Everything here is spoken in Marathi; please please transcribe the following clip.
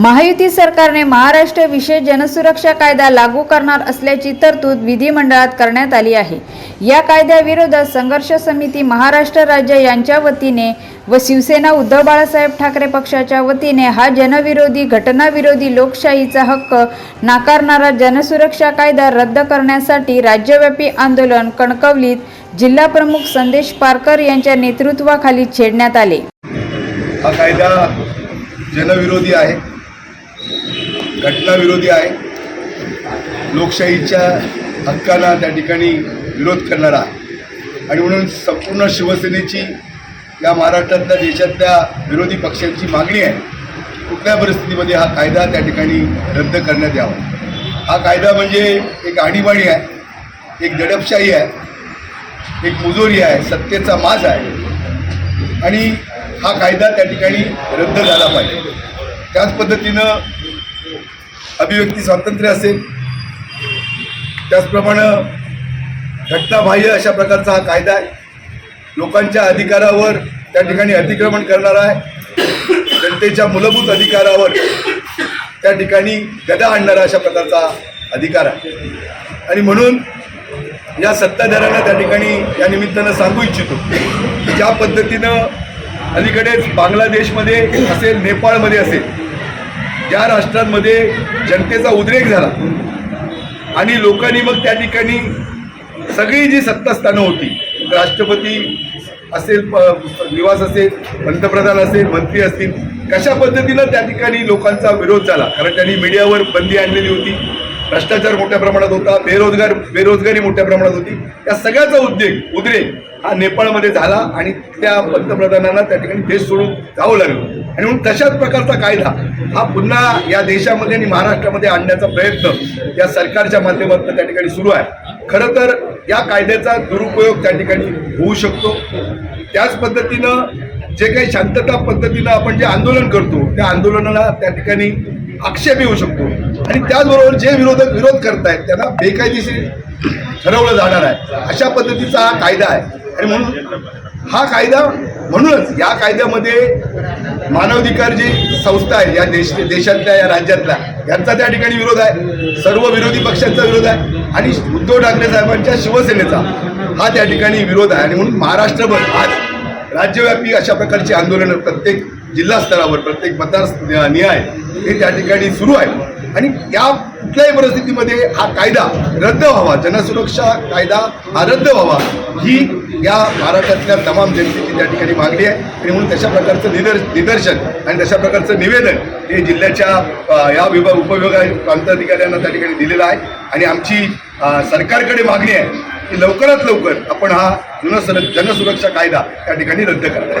महायुती सरकारने महाराष्ट्र विशेष जनसुरक्षा कायदा लागू करणार असल्याची तरतूद विधिमंडळात करण्यात आली आहे. या कायद्याविरोधात संघर्ष समिती महाराष्ट्र राज्य यांच्या वतीने व शिवसेना उद्धव बाळासाहेब ठाकरे पक्षाच्या वतीने हा जनविरोधी घटनाविरोधी लोकशाहीचा हक्क नाकारणारा जनसुरक्षा कायदा रद्द करण्यासाठी राज्यव्यापी आंदोलन कणकवलीत जिल्हाप्रमुख संदेश पारकर यांच्या नेतृत्वाखाली छेडण्यात आले. हा कायदा जनविरोधी आहे. घटनाविरोधी आहे. लोकशाहीच्या हक्कांना त्या ठिकाणी विरोध करणारा आहे. आणि म्हणून संपूर्ण शिवसेनेची या महाराष्ट्रातल्या देशातल्या विरोधी पक्षांची मागणी आहे. कुठल्या परिस्थितीमध्ये हा कायदा त्या ठिकाणी रद्द करण्यात यावा? हा कायदा म्हणजे एक आणीबाणी आहे एक दडपशाही आहे एक मुजोरी आहे सत्तेचा माज आहे. आणि हा कायदा त्या ठिकाणी रद्द झाला पाहिजे. त्याच पद्धतीनं अभिव्यक्ती स्वातंत्र्य असेल. त्याचप्रमाणे घटनाबाह्य अशा प्रकारचा हा कायदा आहे. लोकांच्या अधिकारावर त्या ठिकाणी अतिक्रमण करणारा आहे. जनतेच्या मूलभूत अधिकारावर त्या ठिकाणी गदा आणणारा अशा प्रकारचा अधिकार आहे. आणि म्हणून या सत्ताधाऱ्यांना त्या ठिकाणी या निमित्तानं सांगू इच्छितो की ज्या पद्धतीनं अलीकडेच बांगलादेशमध्ये असेल नेपाळमध्ये असेल ज्या राष्ट्रांमध्ये जनतेचा उद्रेक झाला. आणि लोकांनी मग त्या ठिकाणी सगळी जी सत्तास्थानं होती राष्ट्रपती असेल प- निवास असेल पंतप्रधान असेल मंत्री असतील कशा पद्धतीनं त्या ठिकाणी लोकांचा विरोध झाला? कारण त्यांनी मीडियावर बंदी आणलेली होती. भ्रष्टाचार मोठ्या प्रमाणात होता बेरोजगार बेरोजगारी मोठ्या प्रमाणात होती. या सगळ्याचा उद्योग उद्रेक हा नेपाळमध्ये झाला आणि त्या पंतप्रधानांना त्या ठिकाणी देश सोडून जावं लागलं. आणि म्हणून तशाच प्रकारचा कायदा हा पुन्हा या देशामध्ये आणि महाराष्ट्रामध्ये आणण्याचा प्रयत्न या सरकारच्या माध्यमातून त्या ठिकाणी सुरू आहे. खरं तर या कायद्याचा दुरुपयोग त्या ठिकाणी होऊ शकतो. त्याच पद्धतीनं जे काही शांतता पद्धतीनं आपण जे आंदोलन करतो त्या आंदोलनाला त्या ठिकाणी आक्षेप येऊ शकतो. आणि त्याचबरोबर जे विरोधक विरोध करतायत त्यांना बेकायदेशीर ठरवलं जाणार आहे. अशा पद्धतीचा हा कायदा आहे. आणि म्हणून हा कायदा म्हणूनच या कायद्यामध्ये मानवाधिकार जी संस्था आहे या देश देशातल्या या राज्यातल्या. यांचा त्या ठिकाणी विरोध आहे. सर्व विरोधी पक्षांचा विरोध आहे. आणि उद्धव ठाकरे साहेबांच्या शिवसेनेचा हा त्या ठिकाणी विरोध आहे. आणि म्हणून महाराष्ट्रभर आज राज्यव्यापी अशा प्रकारची आंदोलनं प्रत्येक जिल्हा स्तरावर प्रत्येक मतदार निहाय हे त्या ठिकाणी सुरू आहे. आणि या कुठल्याही परिस्थितीमध्ये हा कायदा रद्द व्हावा. जनसुरक्षा कायदा हा रद्द व्हावा. ही या महाराष्ट्रातल्या तमाम जनतेची त्या ठिकाणी मागणी आहे. आणि म्हणून तशा प्रकारचं निदर् निदर्शन आणि तशा प्रकारचं निवेदन हे जिल्ह्याच्या या विभाग उपविभाग प्रांताधिकाऱ्यांना त्या ठिकाणी दिलेलं आहे. आणि आमची सरकारकडे मागणी आहे की लवकरात लवकर आपण हा जुनसर जनसुरक्षा कायदा त्या ठिकाणी रद्द करावा